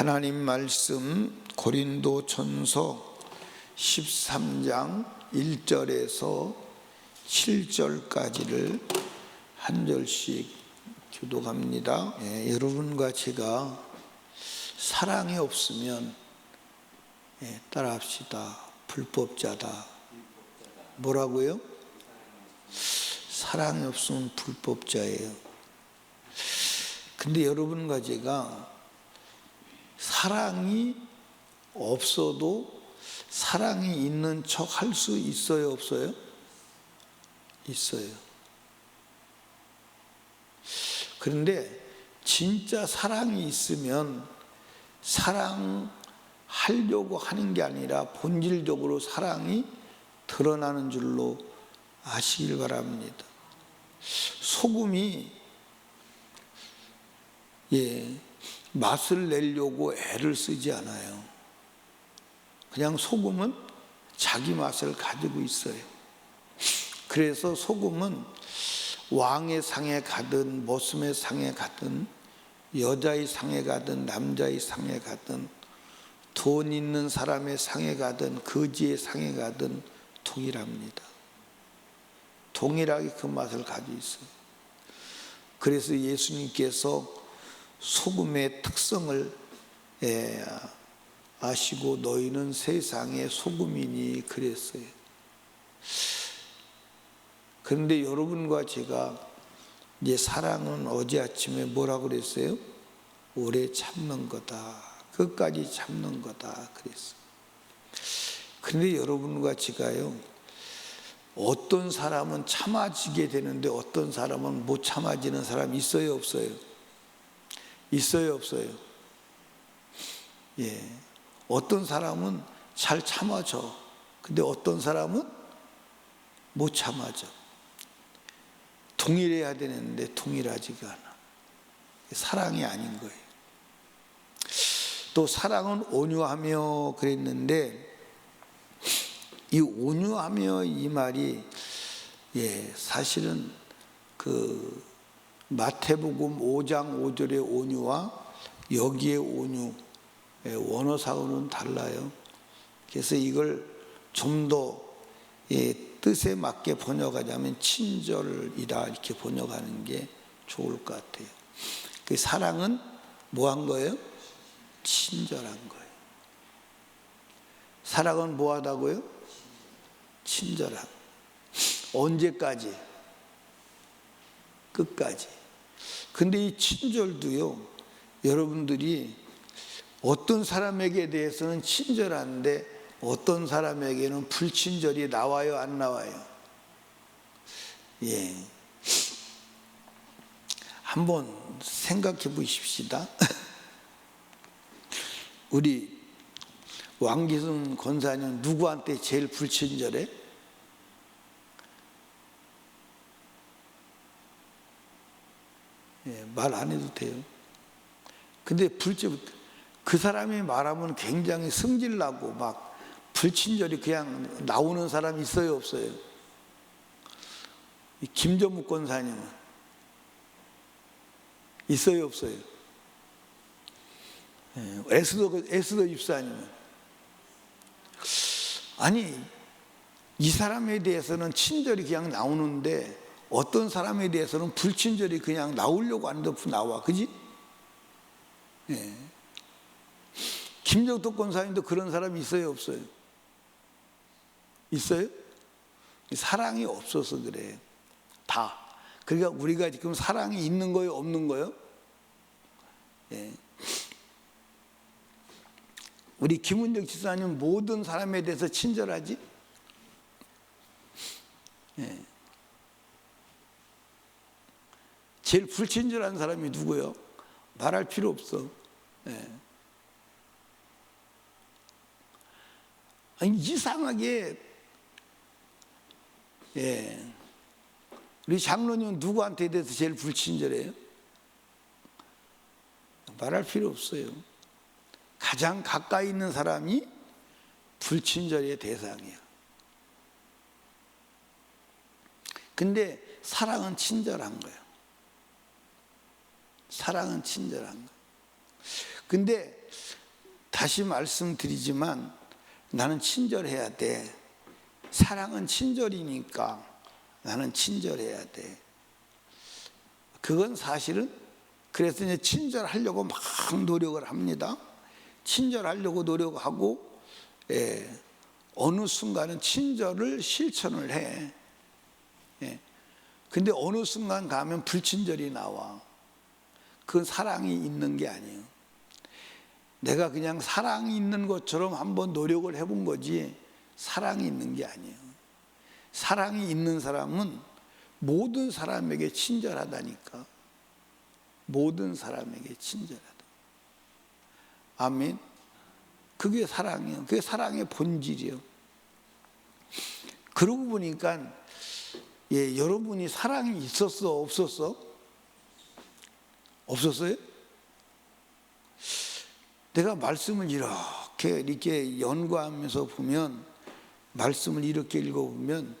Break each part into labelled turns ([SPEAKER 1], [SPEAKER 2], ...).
[SPEAKER 1] 하나님 말씀 고린도 전서 13장 1절에서 7절까지를 한 절씩 교독합니다. 예, 여러분과 제가 사랑이 없으면 예, 따라합시다. 불법자다. 뭐라고요? 사랑이 없으면 불법자예요. 근데 여러분과 제가 사랑이 없어도 사랑이 있는 척 할 수 있어요, 없어요? 있어요. 그런데 진짜 사랑이 있으면 사랑하려고 하는 게 아니라 본질적으로 사랑이 드러나는 줄로 아시길 바랍니다. 소금이 예, 맛을 내려고 애를 쓰지 않아요. 그냥 소금은 자기 맛을 가지고 있어요. 그래서 소금은 왕의 상에 가든 모슴의 상에 가든 여자의 상에 가든 남자의 상에 가든 돈 있는 사람의 상에 가든 거지의 상에 가든 동일합니다. 동일하게 그 맛을 가지고 있어요. 그래서 예수님께서 소금의 특성을 예, 아시고 너희는 세상의 소금이니 그랬어요. 그런데 여러분과 제가 이제 사랑은 어제 아침에 뭐라고 그랬어요? 오래 참는 거다. 끝까지 참는 거다. 그랬어요. 그런데 여러분과 제가요, 어떤 사람은 참아지게 되는데 어떤 사람은 못 참아지는 사람 있어요, 없어요? 있어요, 없어요? 예. 어떤 사람은 잘 참아져. 근데 어떤 사람은 못 참아져. 동일해야 되는데 동일하지가 않아. 사랑이 아닌 거예요. 또 사랑은 온유하며 그랬는데 이 온유하며 이 말이 예, 사실은 그 마태복음 5장 5절의 온유와 여기의 온유 예, 원어사고는 달라요. 그래서 이걸 좀더 예, 뜻에 맞게 번역하자면 친절이다 이렇게 번역하는 게 좋을 것 같아요. 그 사랑은 뭐 한 거예요? 친절한 거예요. 사랑은 뭐 하다고요? 친절한. 언제까지? 끝까지. 근데 이 친절도요, 여러분들이 어떤 사람에게 대해서는 친절한데 어떤 사람에게는 불친절이 나와요, 안 나와요? 예. 한번 생각해 보십시다. 우리 왕기순 권사님 누구한테 제일 불친절해? 예, 말 안 해도 돼요. 근데 불친 그 사람이 말하면 굉장히 승질나고 막 불친절이 그냥 나오는 사람 있어요 없어요? 김정묵 권사님은 있어요 없어요? 예, 에스더 에스더 입사님은 아니 이 사람에 대해서는 친절이 그냥 나오는데 어떤 사람에 대해서는 불친절이 그냥 나오려고 하는데 나와 그지? 예. 김정덕 권사님도 그런 사람이 있어요 없어요? 있어요? 사랑이 없어서 그래요. 다. 그러니까 우리가 지금 사랑이 있는 거예요, 없는 거예요? 예. 우리 김은정 지사님 모든 사람에 대해서 친절하지? 예. 제일 불친절한 사람이 누구요? 말할 필요 없어. 예. 아니, 이상하게 예. 우리 장로님은 누구한테 대해서 제일 불친절해요? 말할 필요 없어요. 가장 가까이 있는 사람이 불친절의 대상이야. 근데 사랑은 친절한 거야. 사랑은 친절한 거야. 근데 다시 말씀드리지만 나는 친절해야 돼. 사랑은 친절이니까 나는 친절해야 돼. 그건 사실은 그래서 이제 친절하려고 막 노력을 합니다. 친절하려고 노력하고 예, 어느 순간은 친절을 실천을 해. 예. 근데 어느 순간 가면 불친절이 나와. 그건 사랑이 있는 게 아니에요. 내가 그냥 사랑이 있는 것처럼 한번 노력을 해본 거지 사랑이 있는 게 아니에요. 사랑이 있는 사람은 모든 사람에게 친절하다니까. 모든 사람에게 친절하다. 아멘. 그게 사랑이에요. 그게 사랑의 본질이에요. 그러고 보니까 예, 여러분이 사랑이 있었어, 없었어? 없었어요? 내가 말씀을 이렇게 이렇게 연구하면서 보면 말씀을 이렇게 읽어보면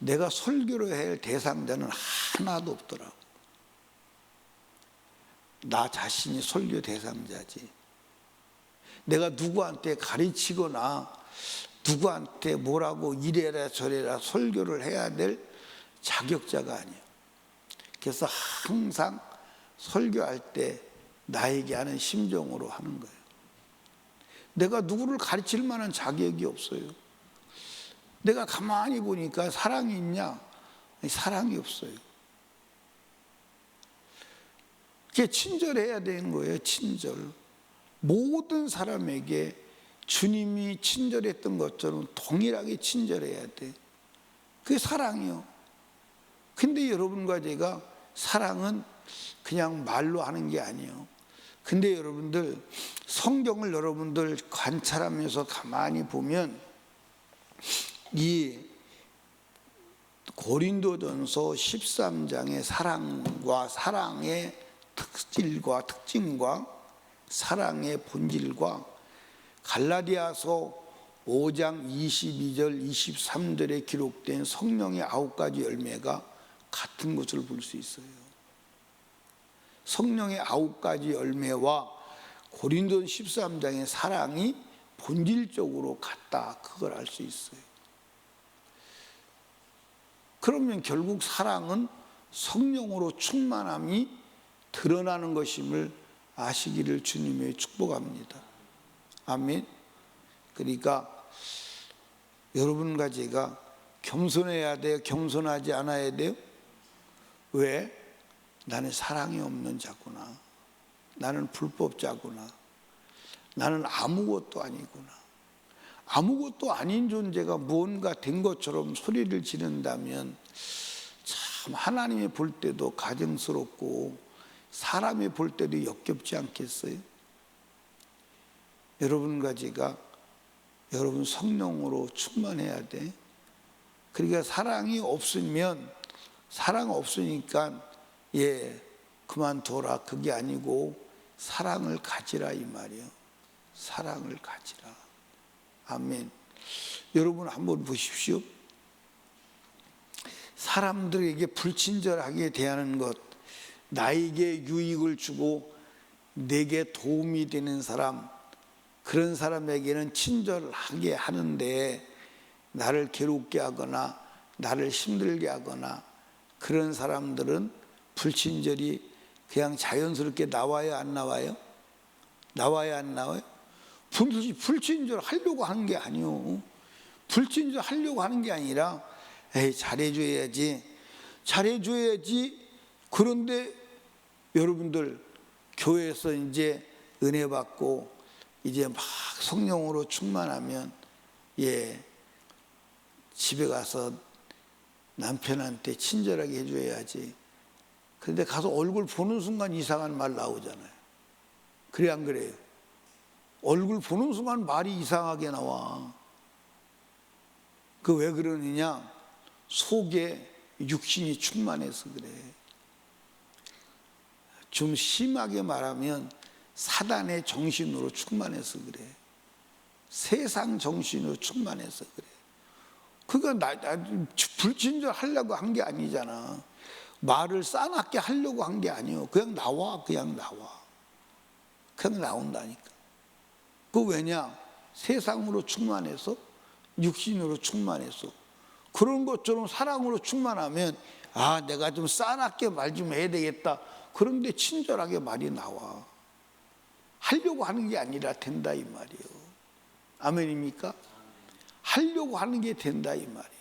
[SPEAKER 1] 내가 설교를 할 대상자는 하나도 없더라고. 나 자신이 설교 대상자지. 내가 누구한테 가르치거나 누구한테 뭐라고 이래라 저래라 설교를 해야 될 자격자가 아니에요. 그래서 항상 설교할 때 나에게 하는 심정으로 하는 거예요. 내가 누구를 가르칠 만한 자격이 없어요. 내가 가만히 보니까 사랑이 있냐? 사랑이 없어요. 그게 친절해야 되는 거예요, 친절. 모든 사람에게 주님이 친절했던 것처럼 동일하게 친절해야 돼. 그게 사랑이요. 근데 여러분과 제가 사랑은 그냥 말로 하는 게 아니에요. 근데 여러분들 성경을 여러분들 관찰하면서 가만히 보면 이 고린도전서 13장의 사랑과 사랑의 특질과 특징과 사랑의 본질과 갈라디아서 5장 22절 23절에 기록된 성령의 아홉 가지 열매가 같은 것을 볼 수 있어요. 성령의 아홉 가지 열매와 고린도 13장의 사랑이 본질적으로 같다. 그걸 알 수 있어요. 그러면 결국 사랑은 성령으로 충만함이 드러나는 것임을 아시기를 주님의 축복합니다. 아멘. 그러니까 여러분과 제가 겸손해야 돼요? 겸손하지 않아야 돼요? 왜? 나는 사랑이 없는 자구나. 나는 불법자구나. 나는 아무것도 아니구나. 아무것도 아닌 존재가 무언가 된 것처럼 소리를 지른다면 참 하나님이 볼 때도 가증스럽고 사람이 볼 때도 역겹지 않겠어요? 여러분과 제가 여러분 성령으로 충만해야 돼. 그러니까 사랑이 없으면 사랑 없으니까 예 그만둬라 그게 아니고 사랑을 가지라 이 말이요. 사랑을 가지라. 아멘. 여러분 한번 보십시오. 사람들에게 불친절하게 대하는 것, 나에게 유익을 주고 내게 도움이 되는 사람, 그런 사람에게는 친절하게 하는데 나를 괴롭게 하거나 나를 힘들게 하거나 그런 사람들은 불친절이 그냥 자연스럽게 나와요, 안 나와요? 나와요, 안 나와요? 불친절 하려고 하는 게 아니요. 불친절 하려고 하는 게 아니라, 에이, 잘해줘야지. 잘해줘야지. 그런데 여러분들 교회에서 이제 은혜 받고 이제 막 성령으로 충만하면 예 집에 가서 남편한테 친절하게 해줘야지. 그런데 가서 얼굴 보는 순간 이상한 말 나오잖아요. 그래 안 그래요? 얼굴 보는 순간 말이 이상하게 나와. 그 왜 그러느냐? 속에 육신이 충만해서 그래. 좀 심하게 말하면 사단의 정신으로 충만해서 그래. 세상 정신으로 충만해서 그래. 그거 나, 나 불친절 하려고 한 게 아니잖아. 말을 싸납게 하려고 한 게 아니요. 그냥 나와, 그냥 나와. 그냥 나온다니까. 그 왜냐? 세상으로 충만해서 육신으로 충만해서 그런 것처럼 사랑으로 충만하면 아 내가 좀 싸납게 말 좀 해야 되겠다. 그런데 친절하게 말이 나와. 하려고 하는 게 아니라 된다 이 말이에요. 아멘입니까? 하려고 하는 게 된다 이 말이에요.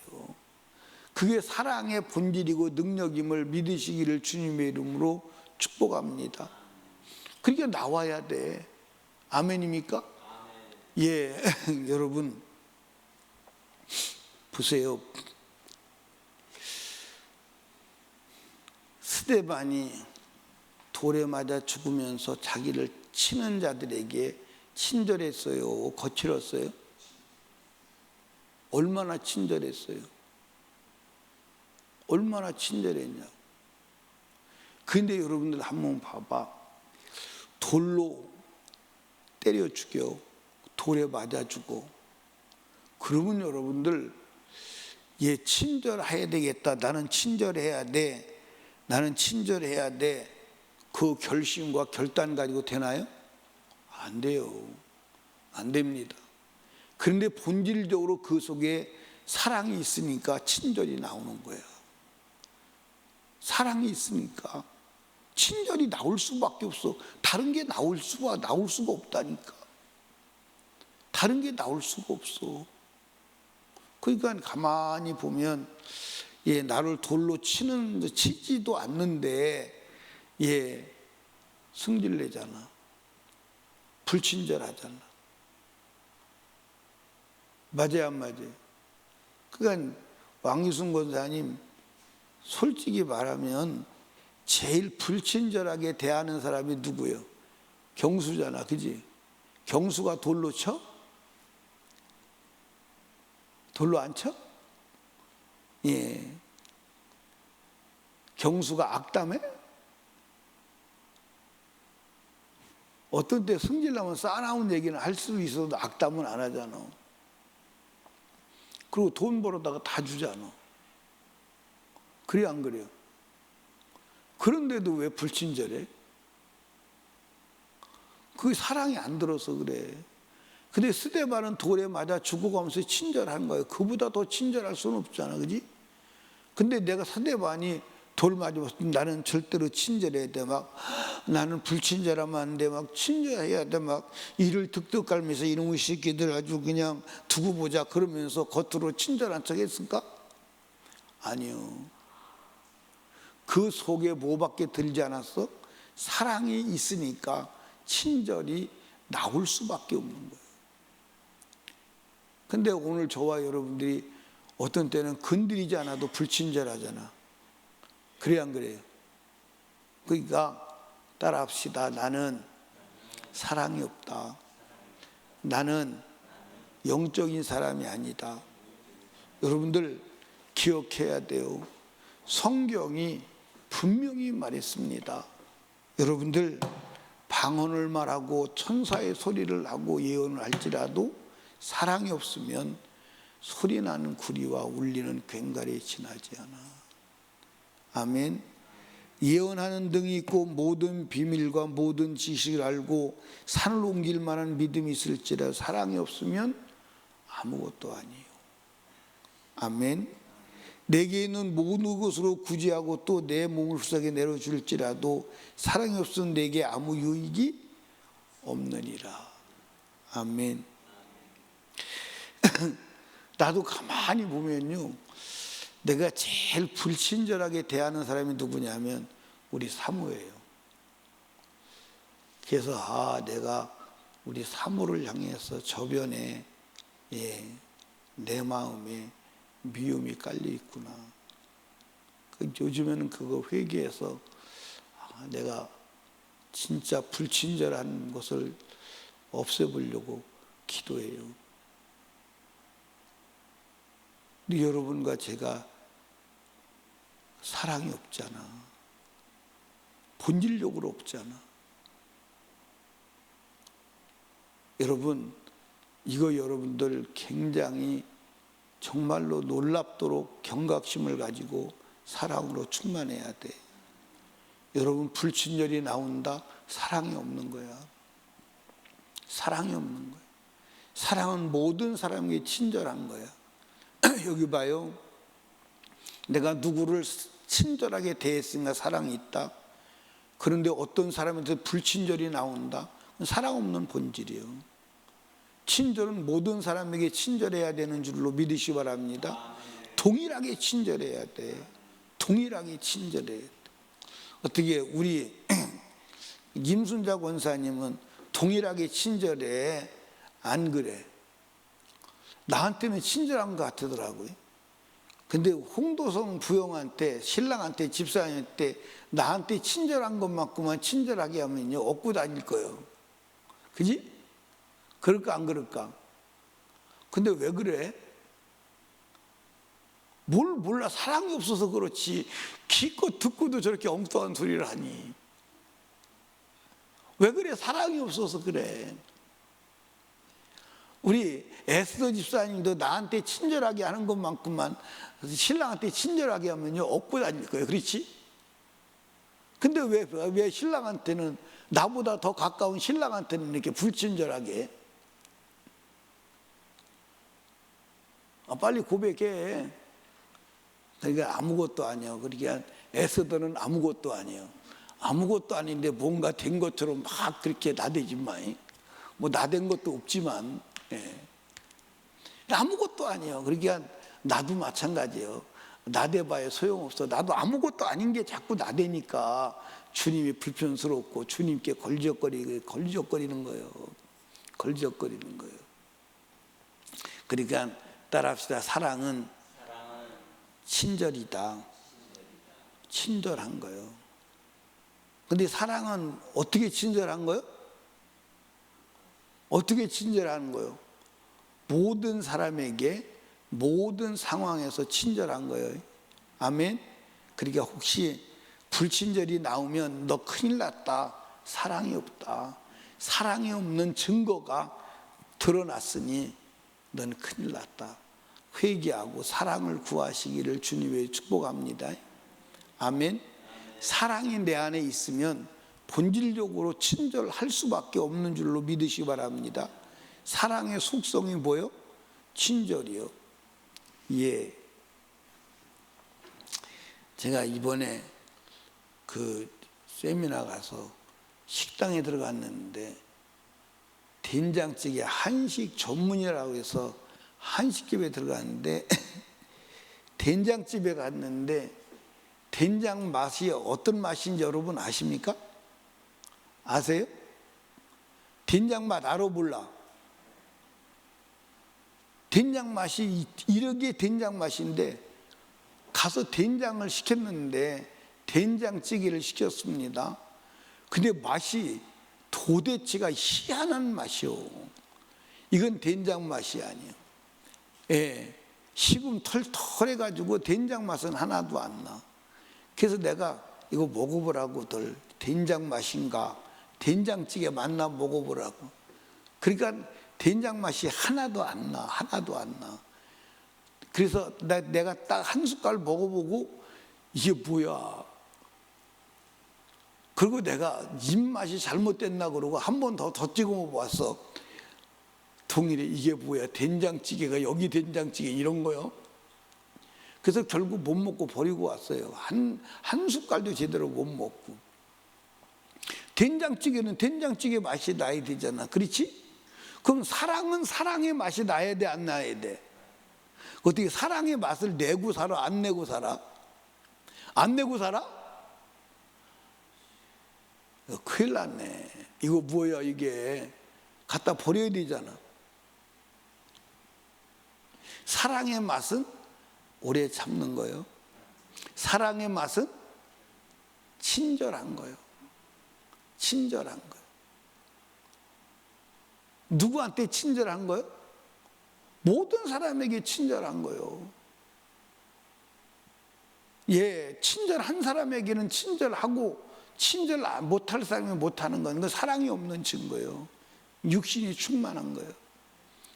[SPEAKER 1] 그게 사랑의 본질이고 능력임을 믿으시기를 주님의 이름으로 축복합니다. 그게 나와야 돼. 아멘입니까? 예, 여러분 보세요. 스데반이 돌에 맞아 죽으면서 자기를 치는 자들에게 친절했어요. 거칠었어요. 얼마나 친절했어요. 얼마나 친절했냐. 근데 여러분들 한번 봐봐. 돌로 때려 죽여. 돌에 맞아 죽어. 그러면 여러분들 얘 친절해야 되겠다. 나는 친절해야 돼. 나는 친절해야 돼. 그 결심과 결단 가지고 되나요? 안 돼요. 안 됩니다. 그런데 본질적으로 그 속에 사랑이 있으니까 친절이 나오는 거예요. 사랑이 있으니까 친절이 나올 수밖에 없어. 다른 게 나올 수가 나올 수가 없다니까. 다른 게 나올 수가 없어. 그러니까 가만히 보면 예, 나를 돌로 치는 치지도 않는데 예, 승질 내잖아. 불친절하잖아. 맞아요, 안 맞아요? 그러니까 왕유순 권사님 솔직히 말하면 제일 불친절하게 대하는 사람이 누구예요? 경수잖아, 그지? 경수가 돌로 쳐? 돌로 안 쳐? 예. 경수가 악담해? 어떤 때 승질나면 싸나운 얘기는 할 수 있어도 악담은 안 하잖아. 그리고 돈 벌어다가 다 주잖아. 그래, 안 그래요? 그런데도 왜 불친절해? 그게 사랑이 안 들어서 그래. 근데 스데반은 돌에 맞아 죽어가면서 친절한 거예요. 그보다 더 친절할 수는 없잖아, 그지? 근데 내가 스데반이 돌 맞으면 나는 절대로 친절해야 돼. 막 나는 불친절하면 안 돼. 막 친절해야 돼. 막 이를 득득 깔면서 이놈의 새끼들 아주 그냥 두고 보자. 그러면서 겉으로 친절한 척 했을까? 아니요. 그 속에 뭐밖에 들지 않았어? 사랑이 있으니까 친절이 나올 수밖에 없는 거예요. 근데 오늘 저와 여러분들이 어떤 때는 건드리지 않아도 불친절하잖아. 그래 안 그래요? 그러니까 따라합시다. 나는 사랑이 없다. 나는 영적인 사람이 아니다. 여러분들 기억해야 돼요. 성경이 분명히 말했습니다. 여러분들 방언을 말하고 천사의 소리를 하고 예언을 할지라도 사랑이 없으면 소리 나는 구리와 울리는 괭갈에 지나지 않아. 아멘. 예언하는 등이 있고 모든 비밀과 모든 지식을 알고 산을 옮길 만한 믿음이 있을지라 사랑이 없으면 아무것도 아니에요. 아멘. 내게 있는 모든 것으로 구제하고 또 내 몸을 후석에 내려줄지라도 사랑이 없으면 내게 아무 유익이 없느니라. 아멘. 나도 가만히 보면요. 내가 제일 불친절하게 대하는 사람이 누구냐면 우리 사모예요. 그래서 아 내가 우리 사모를 향해서 저변에 예, 내 마음에 미움이 깔려 있구나. 그 요즘에는 그거 회개해서 아, 내가 진짜 불친절한 것을 없애보려고 기도해요. 우리 여러분과 제가 사랑이 없잖아. 본질적으로 없잖아. 여러분, 이거 여러분들 굉장히 정말로 놀랍도록 경각심을 가지고 사랑으로 충만해야 돼. 여러분, 불친절이 나온다? 사랑이 없는 거야. 사랑이 없는 거야. 사랑은 모든 사람에게 친절한 거야. 여기 봐요. 내가 누구를 친절하게 대했으니까 사랑이 있다. 그런데 어떤 사람한테 불친절이 나온다. 사랑 없는 본질이에요. 친절은 모든 사람에게 친절해야 되는 줄로 믿으시 기 바랍니다. 동일하게 친절해야 돼. 동일하게 친절해야 돼. 어떻게 우리 김순자 권사님은 동일하게 친절해? 안 그래? 나한테는 친절한 것 같더라고요. 근데 홍도성 부영한테 신랑한테 집사님한테 나한테 친절한 것만큼만 친절하게 하면요 얻고 다닐 거예요. 그지? 그럴까 안 그럴까? 근데 왜 그래? 뭘 몰라 사랑이 없어서 그렇지 기껏 듣고도 저렇게 엉뚱한 소리를 하니 왜 그래 사랑이 없어서 그래 우리 에스더 집사님도 나한테 친절하게 하는 것만큼만 신랑한테 친절하게 하면요 얻고 다닐 거예요 그렇지? 근데 왜, 왜 신랑한테는 나보다 더 가까운 신랑한테는 이렇게 불친절하게 아, 빨리 고백해 그러니까 아무것도 아니야 그러니까 에스더는 아무것도 아니에요 아무것도 아닌데 뭔가 된 것처럼 막 그렇게 나대지 마. 뭐 나댄 것도 없지만 예. 아무것도 아니에요. 그러니까 나도 마찬가지예요. 나대봐야 소용없어. 나도 아무것도 아닌 게 자꾸 나대니까 주님이 불편스럽고 주님께 걸적거리, 걸적거리는 거예요. 걸적거리는 거예요. 그러니까 따라합시다. 사랑은 친절이다. 친절한 거예요. 근데 사랑은 어떻게 친절한 거예요? 어떻게 친절한 거예요? 모든 사람에게 모든 상황에서 친절한 거예요. 아멘. 그러니까 혹시 불친절이 나오면 너 큰일 났다. 사랑이 없다. 사랑이 없는 증거가 드러났으니 넌 큰일 났다. 회개하고 사랑을 구하시기를 주님의 축복합니다. 아멘. 사랑이 내 안에 있으면 본질적으로 친절할 수밖에 없는 줄로 믿으시기 바랍니다. 사랑의 속성이 뭐요? 친절이요. 예. 제가 이번에 그 세미나 가서 식당에 들어갔는데 된장찌개 한식 전문이라고 해서 한식집에 들어갔는데 된장집에 갔는데 된장 맛이 어떤 맛인지 여러분 아십니까? 아세요? 된장 맛 알아 몰라? 된장 맛이 이렇게 된장 맛인데 가서 된장을 시켰는데 된장찌개를 시켰습니다. 근데 맛이 도대체가 희한한 맛이요. 이건 된장 맛이 아니에요. 예, 식음 털털해가지고 된장 맛은 하나도 안 나. 그래서 내가 이거 먹어보라고들 된장 맛인가 된장찌개 맛나 먹어보라고. 그러니까 된장 맛이 하나도 안 나, 하나도 안 나. 그래서 내가 딱 한 숟갈 먹어보고 이게 뭐야? 그리고 내가 입맛이 잘못됐나 그러고 한 번 더 더 찍어 먹어봤어. 동일에 이게 뭐야? 된장찌개가 여기 된장찌개 이런 거요. 그래서 결국 못 먹고 버리고 왔어요. 한, 한 숟갈도 제대로 못 먹고. 된장찌개는 된장찌개 맛이 나야 되잖아. 그렇지? 그럼 사랑은 사랑의 맛이 나야 돼, 안 나야 돼? 어떻게 사랑의 맛을 내고 살아, 안 내고 살아? 안 내고 살아? 큰일 났네. 이거 뭐야, 이게. 갖다 버려야 되잖아. 사랑의 맛은 오래 참는 거예요. 사랑의 맛은 친절한 거예요. 친절한 거예요. 누구한테 친절한 거예요? 모든 사람에게 친절한 거예요. 예, 친절한 사람에게는 친절하고 친절 못할 사람이 못하는 건 그 사랑이 없는 증거예요. 육신이 충만한 거예요.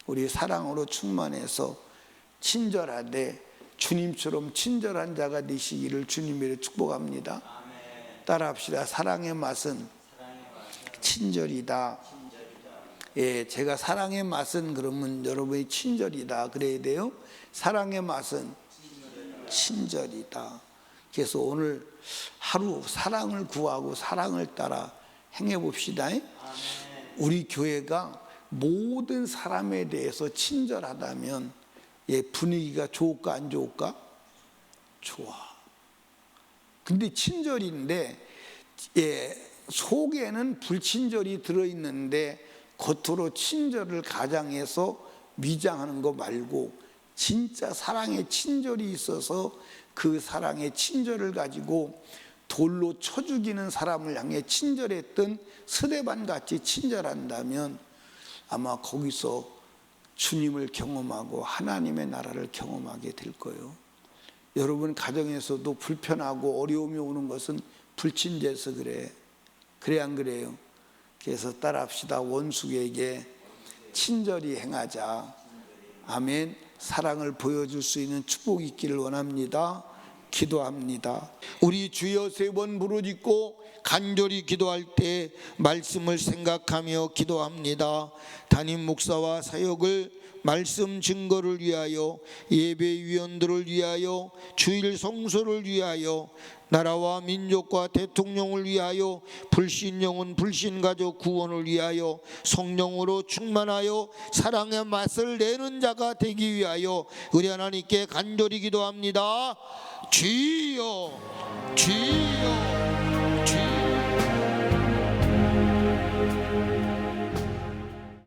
[SPEAKER 1] 우리 사랑으로 충만해서 친절하되 주님처럼 친절한 자가 되시기를 주님으로 축복합니다. 따라합시다. 사랑의 맛은 친절이다. 예, 제가 사랑의 맛은 그러면 여러분의 친절이다 그래야 돼요. 사랑의 맛은 친절이다. 그래서 오늘 하루 사랑을 구하고 사랑을 따라 행해 봅시다. 우리 교회가 모든 사람에 대해서 친절하다면 예, 분위기가 좋을까 안 좋을까? 좋아. 근데 친절인데 예, 속에는 불친절이 들어 있는데 겉으로 친절을 가장해서 위장하는 거 말고 진짜 사랑의 친절이 있어서 그 사랑의 친절을 가지고 돌로 쳐 죽이는 사람을 향해 친절했던 스데반 같이 친절한다면 아마 거기서 주님을 경험하고 하나님의 나라를 경험하게 될 거예요. 여러분 가정에서도 불편하고 어려움이 오는 것은 불친절해서 그래. 그래 안 그래요? 그래서 따라합시다. 원수에게 친절히 행하자. 아멘. 사랑을 보여줄 수 있는 축복이 있기를 원합니다. 기도합니다. 우리 주여 세 번 부르짖고 간절히 기도할 때 말씀을 생각하며 기도합니다. 담임 목사와 사역을 말씀 증거를 위하여 예배 위원들을 위하여 주일 성소를 위하여 나라와 민족과 대통령을 위하여 불신 영혼 불신 가족 구원을 위하여 성령으로 충만하여 사랑의 맛을 내는 자가 되기 위하여 우리 하나님께 간절히 기도합니다. 주여 주여